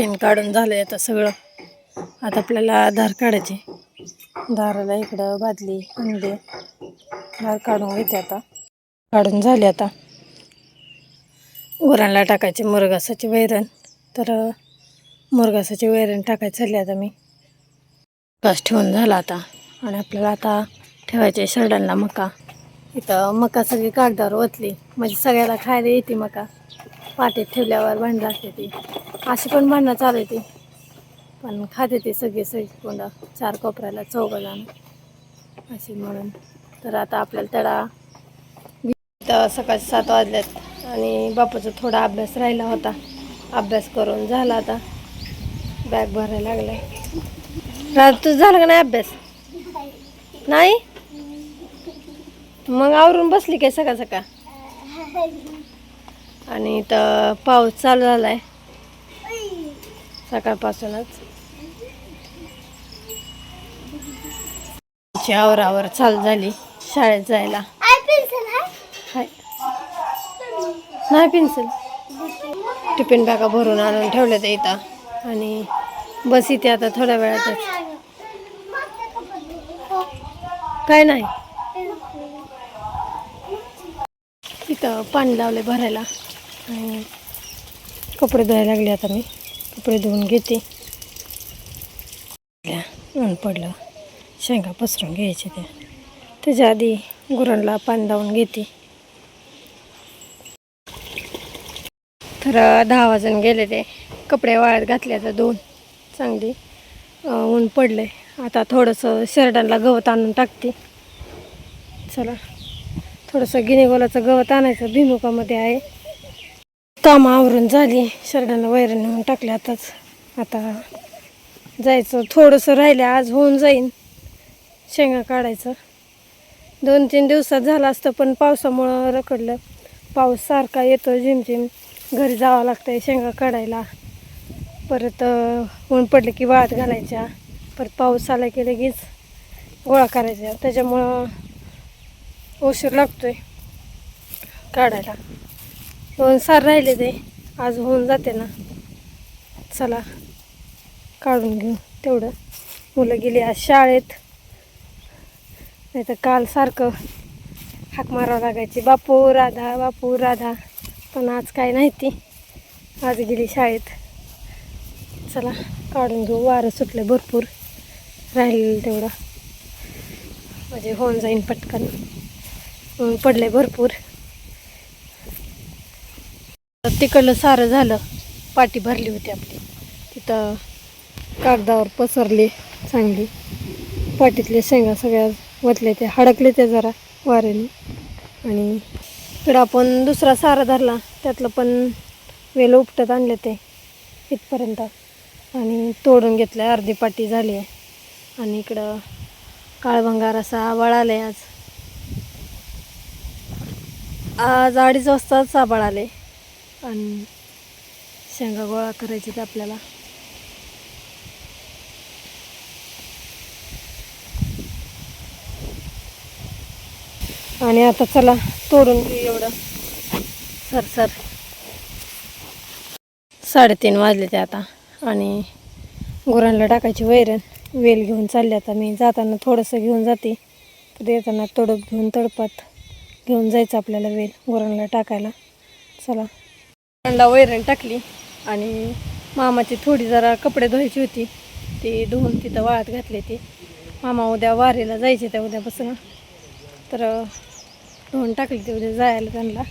Pen काढून झालं आहे आता सगळं. आता आपल्याला धार काढायची. धाराला इकडं बादली अंडे. धार काढून घेते आता. काढून झाले आता. गुरांना टाकायचे मुरगासाचे वैरण. तर मुरगासाचे वैरण टाकायचं झाले आता मी. घास ठेवून झाला आता. आणि आपल्याला आता ठेवायचे शरडांना मका. इथं मका सगळी कागदावर ओतली. म्हणजे सगळ्याला खायला येते मका. पाटीत ठेवल्यावर भांडं लागते ती. अशी पण भांडणं चालू आहे ती. पण खाते ते सगळी सगळी कोंडा चार कोपऱ्याला चौघाला. अशी म्हणून. तर आता आपल्याला त्याला सकाळी सात वाजल्यात. आणि बापाचा थोडा अभ्यास राहिला होता. अभ्यास करून झाला आता. बॅग भरायला लागलाय. राज तुझं झालं का नाही अभ्यास? नाही? मग आवरून बसली काय सकाळ सकाळ? आणि तर पाऊस चालू झालाय. सकाळपासूनच आवरावर चालू झाली. शाळेत जायला. हाय. नाही पेन्सिल टिफिन बॅगा भरून आणून ठेवल्या त्या इथं. आणि बस इथे आता थोड्या वेळातच. काय नाही. इथं पाणी लावले भरायला. आणि कपडे धुवायला लागले आता मी. कपडे धुवून घेते. ऊन पडलं. शेंगा पसरून घ्यायचे त्या त्याच्या आधी गुरांना पाणी लावून घेते. तर दहा वाजून गेले ते. कपडे वाळत घातले आता दोन चांगली ऊन पडले आता थोडंसं शर्टांना गवत आणून टाकते. चला. थोडंसं गिनेगोलाचं गवत आणायचं. भिमुकामध्ये आहे. कामं आवरून झाली. शर्टांना वैरण नेऊन टाकले आताच. आता जायचं. थोडंसं राहिलं आज होऊन जाईन. शेंगा काढायचं. दोन तीन दिवसात झालं असतं पण पावसामुळं रखडलं. पाऊस सारखा येतो झिमझिम. घरी जावं लागतंय शेंगा काढायला. परत ऊन पडले की वाळत घालायच्या. परत पाऊस आला की लगेच गोळा करायच्या. त्याच्यामुळं उशीर लागतोय काढायला. दोन सार राहिले ते. आज होऊन जाते ना. चला काढून घेऊ तेवढं. मुलं गेली आज शाळेत. नाही तर काल सारखं हाक मारावं लागायची. बापू राधा बापू राधा. पण आज काय नाही ती. आज गेली शाळेत. चला काढून घेऊ. वारं सुटलं भरपूर. राहिलेलं तेवढं. म्हणजे होऊन जाईन पटकन. पडले भरपूर. तिकडलं सारं झालं. पाटी भरली होती आपली. तिथं कागदावर पसरली चांगली. पाटीतले शेंगा सगळ्या वतले ते हडकले ते जरा वाऱ्याने. आणि इकडं आपण दुसरा सारा धरला. त्यातलं पण वेल उपटत आणले ते इथपर्यंत. आणि तोडून घेतलं आहे अर्धी पाटी झाली आहे. आणि इकडं काळभंगार असा आबाळ आलं आहे आज. आज अडीच वाजताच आबाळ आले आणि शेंगा गोळा करायचे ते आपल्याला. आणि आता चला तोडून घेऊ एवढं. Sir sir. साडेतीन वाजले ते आता. आणि गुरांना टाकायची वैरण. वेल घेऊन चालले आता मी. जाताना थोडंसं घेऊन जाते. तर येताना तोडप घेऊन तडपात घेऊन जायचं आपल्याला वेल गुरांना टाकायला. चला. अंडा वैरण टाकली आणि मामाची थोडी जरा कपडे धुवायची होती. ती धुवून तिथं वाळत घातली ती. मामा उद्या वारीला जायचे त्या उद्यापासून. तर धुवून टाकली ते उद्या जायला त्यांना.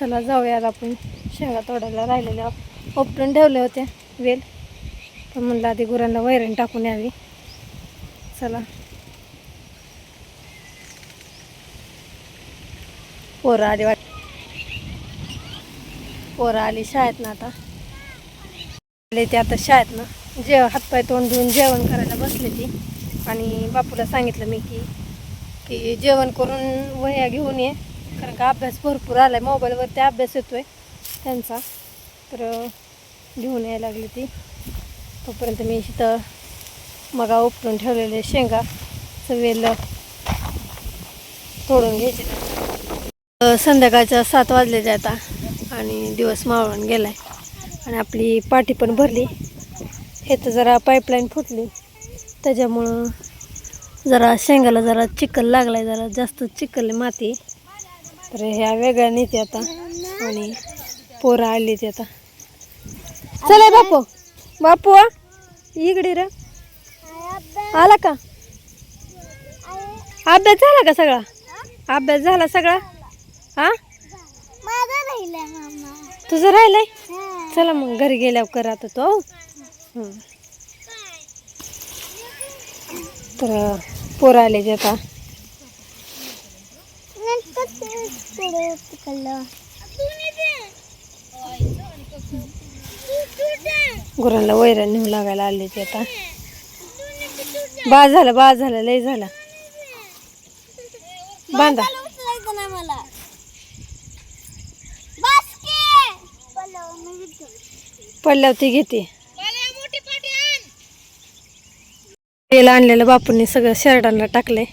चला जाऊयात आपण. शेंगा तोडायला राहिलेल्या उपटून ठेवल्या होत्या वेल. तर म्हणलं आधी गुरांना वैरण टाकून यावी. चला. पोरं आधी वाट पोरं आली शाळेत ना आता. आले ते आता शाळेत ना जेव हातपाय तोंड धुवून जेवण करायला बसले ती. आणि बापूला सांगितलं मी की की जेवण करून वह्या घेऊन ये. कारण का अभ्यास भरपूर आला आहे मोबाईलवरती अभ्यास येतो आहे त्यांचा. तर घेऊन यायला लागली ती. तोपर्यंत मी इथं मगा उपटून ठेवलेले शेंगा. सवेल तोडून घ्यायचे. संध्याकाळच्या सात वाजले आता. आणि दिवस मावळून गेलाय. आणि आपली पाठी पण भरली. हे तर जरा पाईपलाईन फुटली. त्याच्यामुळं जरा शेंगाला जरा चिखल लागलाय जरा जास्त चिखल माती. तर ह्या वेगळ्या नेते आता. आणि पोरं आली ते आता. चला बापू. बापू इकडे रे. आला का? अभ्यास झाला का सगळा? अभ्यास झाला सगळा? हा? तुझं राहिलंय? चला मग घरी गेल्यावर कर आता तो. तर पोरं आले ते आता. गुरांना वैरण नेऊ लागायला आले ते आता. बाज झालं बाज झालं लय झालं. बांधा. पडल्यावर ती घेते. तेल आणलेलं बापूंनी सगळं शर्टांना टाकले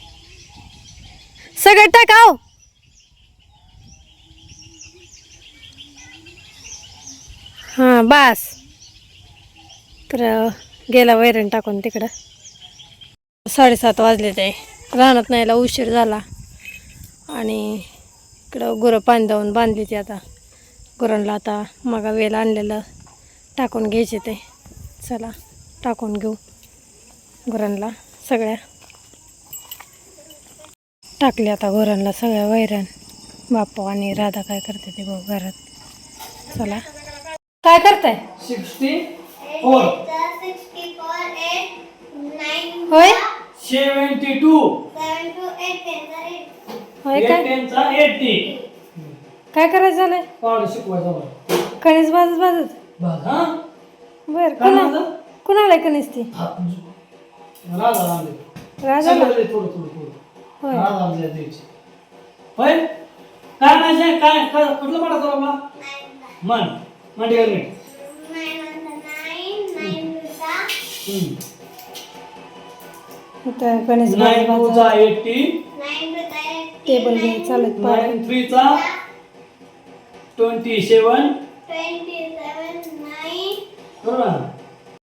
सगळं टाकाव हां बास. तर गेला वैरण टाकून तिकडं. साडेसात वाजले ते. रानात न्यायला उशीर झाला. आणि इकडं गुरं पाणी देऊन बांधली ती आता. गुरांना आता मगा वेल आणलेलं. टाकून घ्यायचे ते. चला टाकून घेऊ. गुरांना सगळ्या. टाकले आता गुरांना सगळ्या वैरण. बाप्पा आणि राधा काय करते ते बघ घरात. चला. काय करताय? Sixty four. होय? Seventy two. होय काय? काय करायचं झालंय? कणीस बाजत बाजत बघ. हा बर काय कुणा म्हणलं? कुणाला कणीस ती हात राजा रामदेव राजाला सगळं दे थोडं थोडं थोडं. होय. राजा रामदेव द्यायची. होय? काय नाही काय काय कुठलं पडायचं बाबा? मन. हम्म. इथं गणेश नाईन बाजत टूचा एटी टेबल घेऊन चालत पाय नाईन थ्रीचा. ट्वेंटी सेवन. बरोबर ना